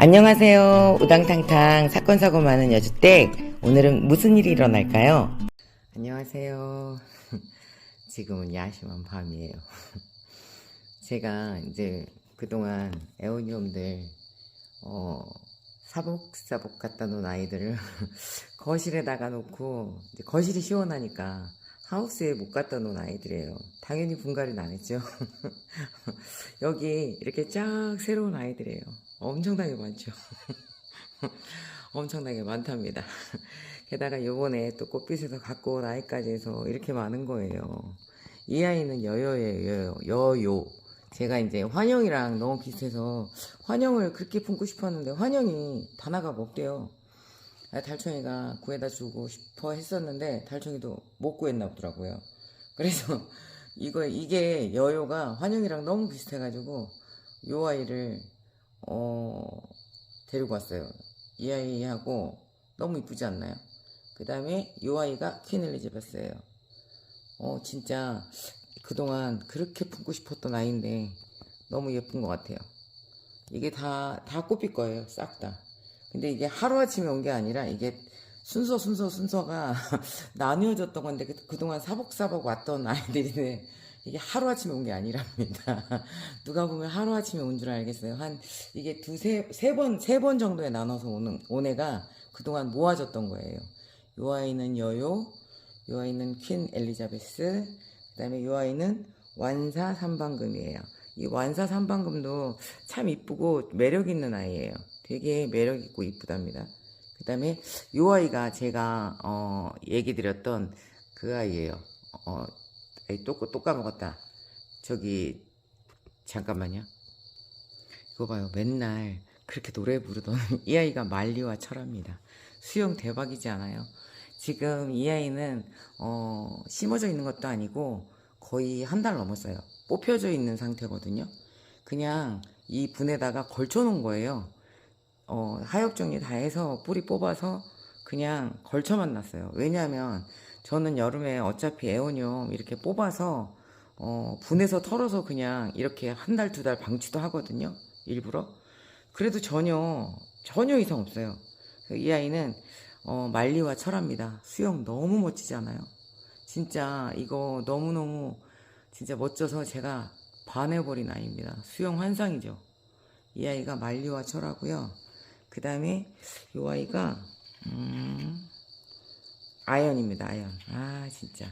안녕하세요. 우당탕탕 사건 사고 많은 여주댁. 오늘은 무슨 일이 일어날까요? 안녕하세요. 지금은 야심한 밤이에요. 제가 이제 그동안 애원이놈들 어, 사복사복 갖다 놓은 아이들을 거실에다가 놓고 거실이 시원하니까 하우스에 못 갖다 놓은 아이들이에요. 당연히 분갈이는 안 했죠. 여기 이렇게 쫙 새로운 아이들이에요. 엄청나게 많죠. 엄청나게 많답니다. 게다가 요번에 또 꽃빛에서 갖고 온 아이까지 해서 이렇게 많은 거예요. 이 아이는 여여예요, 여여, 여요. 제가 이제 환영이랑 너무 비슷해서 환영을 그렇게 품고 싶었는데 환영이 단아가 없대요. 아, 달총이가 구해다 주고 싶어 했었는데 달총이도 못 구했나 보더라고요. 그래서 이거 이게 여요가 환영이랑 너무 비슷해가지고 요 아이를 어 데리고 왔어요. 이 아이하고 너무 이쁘지 않나요? 그 다음에 요 아이가 퀸 엘리자베스예요. 어 진짜 그동안 그렇게 품고 싶었던 아이인데 너무 예쁜 것 같아요. 이게 다, 다 꽃빛 거예요. 싹 다. 근데 이게 하루아침에 온 게 아니라 이게 순서, 순서, 순서가 나뉘어졌던 건데 그, 그동안 사복사복 왔던 아이들인데 이게 하루아침에 온 게 아니랍니다. 누가 보면 하루아침에 온 줄 알겠어요. 한 이게 두세, 세 번, 세 번 정도에 나눠서 오는, 온 애가 그동안 모아졌던 거예요. 요 아이는 여요, 요 아이는 퀸 엘리자베스, 그 다음에 요 아이는 완사 삼방금이에요. 이 완사 삼방금도 참 이쁘고 매력 있는 아이예요. 되게 매력 있고 이쁘답니다. 그 다음에 요 아이가 제가 어, 얘기 드렸던 그 아이예요. 어, 에이, 또, 또 까먹었다. 저기 잠깐만요. 이거 봐요. 맨날 그렇게 노래 부르던 이 아이가 말리와 철합니다. 수영 대박이지 않아요? 지금 이 아이는 어, 심어져 있는 것도 아니고 거의 한 달 넘었어요. 뽑혀져 있는 상태거든요. 그냥 이 분에다가 걸쳐 놓은 거예요. 어, 하역 정리 다 해서 뿌리 뽑아서 그냥 걸쳐만 놨어요. 왜냐하면 저는 여름에 어차피 에오니움 이렇게 뽑아서 어, 분해서 털어서 그냥 이렇게 한 달, 두달 방치도 하거든요. 일부러. 그래도 전혀, 전혀 이상 없어요. 이 아이는 어, 말리와 철합니다. 수영 너무 멋지지 않아요? 진짜 이거 너무너무 진짜 멋져서 제가 반해버린 아이입니다. 수영 환상이죠. 이 아이가 말리와 철하고요. 그 다음에 이 아이가 음, 아연입니다. 아연. 아 진짜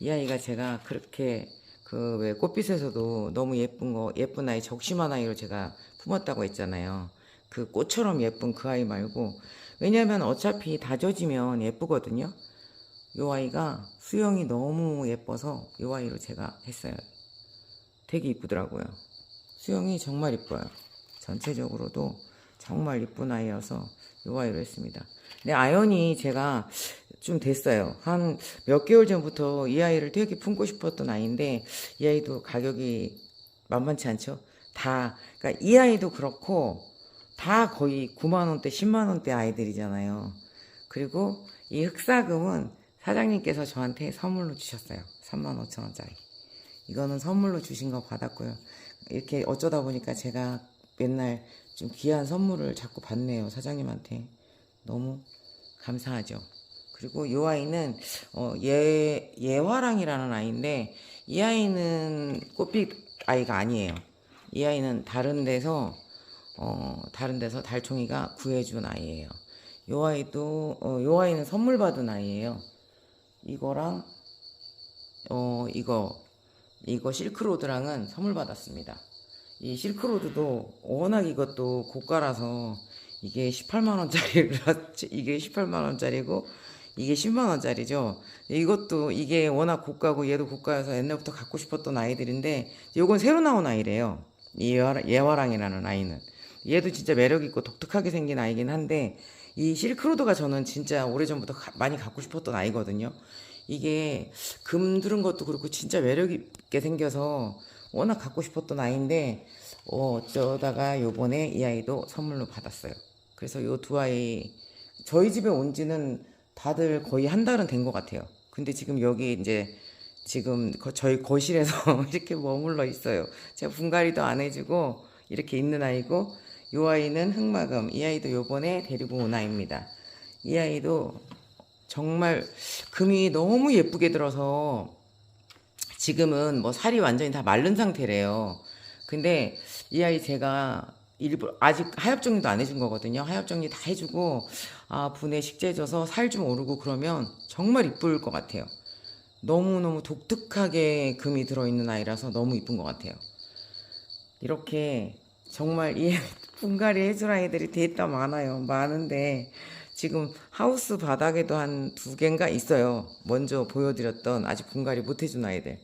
이 아이가 제가 그렇게 그 왜 꽃빛에서도 너무 예쁜 거 예쁜 아이 적심한 아이로 제가 품었다고 했잖아요. 그 꽃처럼 예쁜 그 아이 말고 왜냐면 어차피 다져지면 예쁘거든요. 요 아이가 수영이 너무 예뻐서 요 아이로 제가 했어요. 되게 이쁘더라고요. 수영이 정말 이뻐요. 전체적으로도 정말 이쁜 아이여서 요 아이로 했습니다. 근데 아연이 제가 좀 됐어요. 한 몇 개월 전부터 이 아이를 되게 품고 싶었던 아이인데 이 아이도 가격이 만만치 않죠? 다 그러니까 이 아이도 그렇고 다 거의 9만 원대, 10만 원대 아이들이잖아요. 그리고 이 흑사금은 사장님께서 저한테 선물로 주셨어요. 3만 5천 원짜리. 이거는 선물로 주신 거 받았고요. 이렇게 어쩌다 보니까 제가 맨날 좀 귀한 선물을 자꾸 받네요. 사장님한테. 너무 감사하죠. 그리고 이 아이는 어, 예, 예화랑이라는 아이인데 이 아이는 꽃빛 아이가 아니에요. 이 아이는 다른 데서 어, 다른 데서 달총이가 구해준 아이예요. 이 아이도 어, 요 아이는 선물 받은 아이예요. 이거랑 어 이거 이거 실크로드랑은 선물 받았습니다. 이 실크로드도 워낙 이것도 고가라서 이게 18만 원짜리 이게 18만 원짜리고 이게 10만 원짜리죠. 이것도 이게 워낙 고가고 얘도 고가여서 옛날부터 갖고 싶었던 아이들인데 요건 새로 나온 아이래요. 이 예화, 예화랑이라는 아이는 얘도 진짜 매력 있고 독특하게 생긴 아이긴 한데 이 실크로드가 저는 진짜 오래전부터 가- 많이 갖고 싶었던 아이거든요. 이게 금 들은 것도 그렇고 진짜 매력 있게 생겨서 워낙 갖고 싶었던 아이인데 어, 어쩌다가 요번에 이 아이도 선물로 받았어요. 그래서 요 두 아이 저희 집에 온 지는 다들 거의 한 달은 된 것 같아요. 근데 지금 여기 이제 지금 거- 저희 거실에서 이렇게 머물러 있어요. 제가 분갈이도 안 해주고 이렇게 있는 아이고 요 아이는 흑마금. 이 아이도 요번에 데리고 온 아이입니다. 이 아이도 정말 금이 너무 예쁘게 들어서 지금은 뭐 살이 완전히 다 마른 상태래요. 근데 이 아이 제가 일부러 아직 하엽 정리도 안 해준 거거든요. 하엽 정리 다 해주고 아 분해 식재져서 살 좀 오르고 그러면 정말 이쁠 것 같아요. 너무 너무 독특하게 금이 들어있는 아이라서 너무 이쁜 것 같아요. 이렇게 정말 이 분갈이 해줄 아이들이 데이터 많아요. 많은데 지금 하우스 바닥에도 한 두 개인가 있어요. 먼저 보여드렸던 아직 분갈이 못 해준 아이들.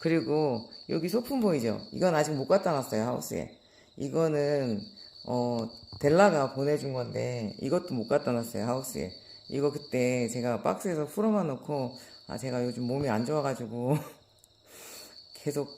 그리고 여기 소품 보이죠? 이건 아직 못 갖다 놨어요, 하우스에. 이거는, 어, 델라가 보내준 건데, 이것도 못 갖다 놨어요, 하우스에. 이거 그때 제가 박스에서 풀어만 놓고, 아, 제가 요즘 몸이 안 좋아가지고, 계속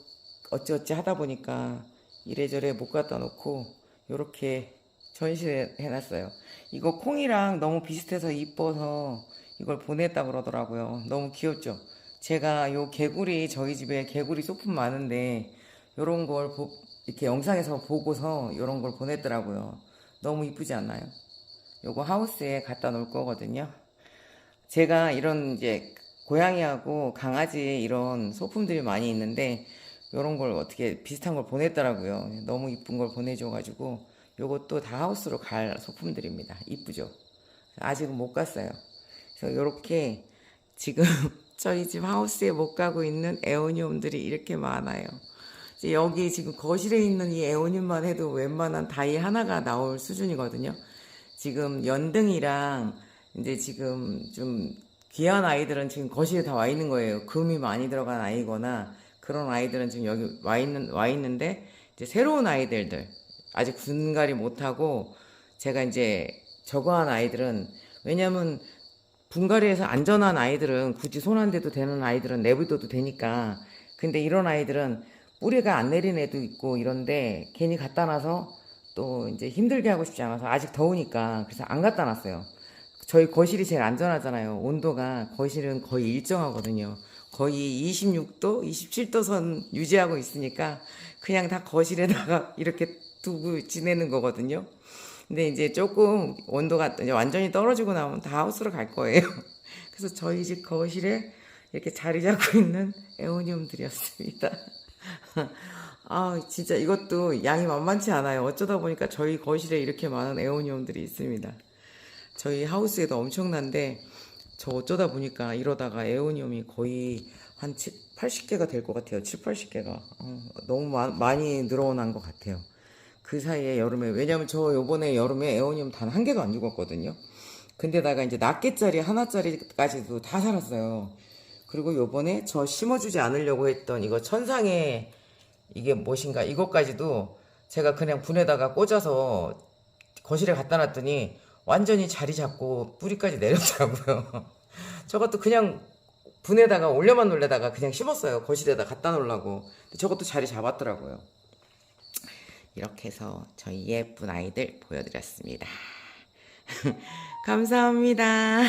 어찌어찌 하다 보니까 이래저래 못 갖다 놓고, 요렇게 전시해 놨어요. 이거 콩이랑 너무 비슷해서 이뻐서 이걸 보냈다 그러더라고요. 너무 귀엽죠? 제가 요 개구리 저희 집에 개구리 소품 많은데 요런 걸 보- 이렇게 영상에서 보고서 요런 걸 보냈더라고요. 너무 이쁘지 않나요? 요거 하우스에 갖다 놓을 거거든요. 제가 이런 이제 고양이하고 강아지 이런 소품들이 많이 있는데 요런 걸 어떻게 비슷한 걸 보냈더라고요. 너무 이쁜 걸 보내줘가지고 요것도 다 하우스로 갈 소품들입니다. 이쁘죠? 아직은 못 갔어요. 그래서 요렇게 지금 저희 집 하우스에 못 가고 있는 에오니움들이 이렇게 많아요. 여기 지금 거실에 있는 이 에오니움만 해도 웬만한 다이 하나가 나올 수준이거든요. 지금 연등이랑 이제 지금 좀 귀한 아이들은 지금 거실에 다 와 있는 거예요. 금이 많이 들어간 아이거나 그런 아이들은 지금 여기 와 있는 와 있는데 이제 새로운 아이들들 아직 분갈이 못하고 제가 이제 저거 한 아이들은 왜냐면 분갈이에서 안전한 아이들은 굳이 손 안 대도 되는 아이들은 내비둬도 되니까 근데 이런 아이들은 뿌리가 안 내린 애도 있고 이런데 괜히 갖다 놔서 또 이제 힘들게 하고 싶지 않아서 아직 더우니까 그래서 안 갖다 놨어요. 저희 거실이 제일 안전하잖아요. 온도가 거실은 거의 일정하거든요. 거의 26도, 27도 선 유지하고 있으니까 그냥 다 거실에다가 이렇게 두고 지내는 거거든요. 근데 이제 조금 온도가 이제 완전히 떨어지고 나면 다 하우스로 갈 거예요. 그래서 저희 집 거실에 이렇게 자리 잡고 있는 에오니움들이었습니다. 아, 진짜 이것도 양이 만만치 않아요. 어쩌다 보니까 저희 거실에 이렇게 많은 에오니움들이 있습니다. 저희 하우스에도 엄청난데 저 어쩌다 보니까 이러다가 에오니움이 거의 한 7, 80개가 될 것 같아요. 7, 80개가. 어, 너무 마- 많이 늘어난 것 같아요. 그 사이에 여름에 왜냐면 저 요번에 여름에 에오니움 단한 개도 안 죽었거든요. 근데다가 이제 낱개짜리 하나짜리까지도 다 살았어요. 그리고 요번에 저 심어주지 않으려고 했던 이거 천상의 이게 무엇인가 이것까지도 제가 그냥 분에다가 꽂아서 거실에 갖다 놨더니 완전히 자리 잡고 뿌리까지 내렸더라고요. 저것도 그냥 분에다가 올려만 놀래다가 그냥 심었어요. 거실에다 갖다 놓으려고. 저것도 자리 잡았더라고요. 이렇게 해서 저희 예쁜 아이들 보여드렸습니다. 감사합니다.